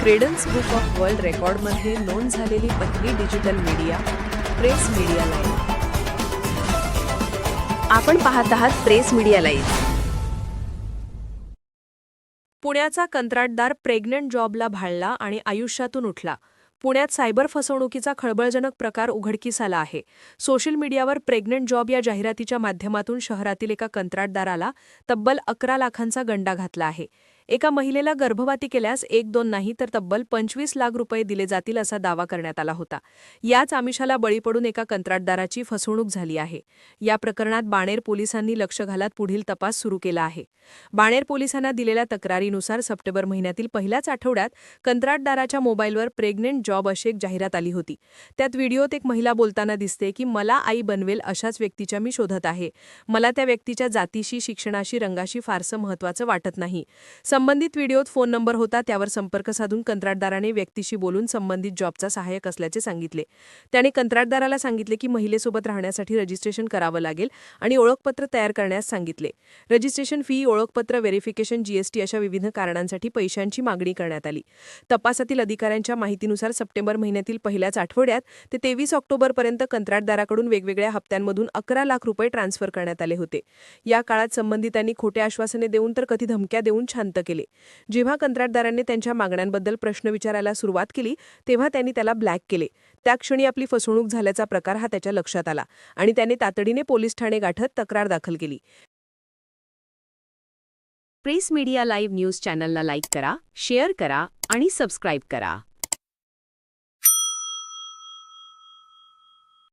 Credence book of world रेकॉर्डमध्ये नोंद झालेली पहिली digital media press media live आपण पाहत आहात प्रेस मीडिया लाईव्ह पुण्याचा कंत्राटदार प्रेग्नंट जॉबला भाळला आणि आयुष्यातून उठला. पुण्यात सायबर फसवणुकीचा खळबळजनक प्रकार उघडकीस आला आहे. सोशल मीडियावर प्रेग्नंट जॉब या जाहिरातीच्या माध्यमातून शहरातील एका कंत्राटदाराला तब्बल अकरा लाखांचा गंडा घातला आहे. एका महिलेला गर्भवती केल्यास एक दोन नाही तर तब्बल पंचवीस लाख रुपये दिले जातील असा दावा करण्यात आला होता. याच आमिषाला बळी पडून एका कंत्राटदाराची फसवणूक झाली आहे. या प्रकरणात बाणेर पोलिसांनी लक्ष घालत पुढील तपास सुरू केला आहे. बाणेर पोलिसांना दिलेल्या तक्रारीनुसार सप्टेंबर महिन्यातील पहिल्याच आठवड्यात कंत्राटदाराच्या मोबाईलवर प्रेग्नेंट जॉब अशी एक जाहिरात आली होती. त्यात व्हिडिओत एक महिला बोलताना दिसते की मला आई बनवेल अशाच व्यक्तीच्या मी शोधत आहे. मला त्या व्यक्तीच्या जातीशी शिक्षणाशी रंगाशी फारसं महत्त्वाचं वाटत नाही. संबंधित व्हिडिओत फोन नंबर होता त्यावर संपर्क साधून कंत्राटदाराने व्यक्तीशी बोलून संबंधित जॉबचा सहाय्यक असल्याचे सांगितले. त्याने कंत्राटदाराला सांगितले की महिलेसोबत राहण्यासाठी रजिस्ट्रेशन करावं लागेल आणि ओळखपत्र तयार करण्यास सांगितले. रजिस्ट्रेशन फी ओळखपत्र व्हेरिफिकेशन जीएसटी अशा विविध कारणांसाठी पैशांची मागणी करण्यात आली. तपासातील अधिकाऱ्यांच्या माहितीनुसार सप्टेंबर महिन्यातील पहिल्याच आठवड्यात ते तेवीस ऑक्टोबरपर्यंत कंत्राटदाराकडून वेगवेगळ्या हप्त्यांमधून अकरा लाख रुपये ट्रान्स्फर करण्यात आले होते. या काळात संबंधितांनी खोटे आश्वासने देऊन तर कधी धमक्या देऊन शांत केले. जेव्हा कंत्राटदारांनी त्यांच्या मागण्यांबद्दल प्रश्न विचारायला सुरुवात केली तेव्हा त्यांनी त्याला ब्लॅक केले. त्या क्षणी आपली फसवणूक झाल्याचा प्रकार हा त्याच्या लक्षात आला आणि त्याने तातडीने पोलीस ठाणे गाठत तक्रार दाखल केली. प्रेस मीडिया लाईव्ह न्यूज चॅनलला लाईक करा शेअर करा आणि सबस्क्राईब करा.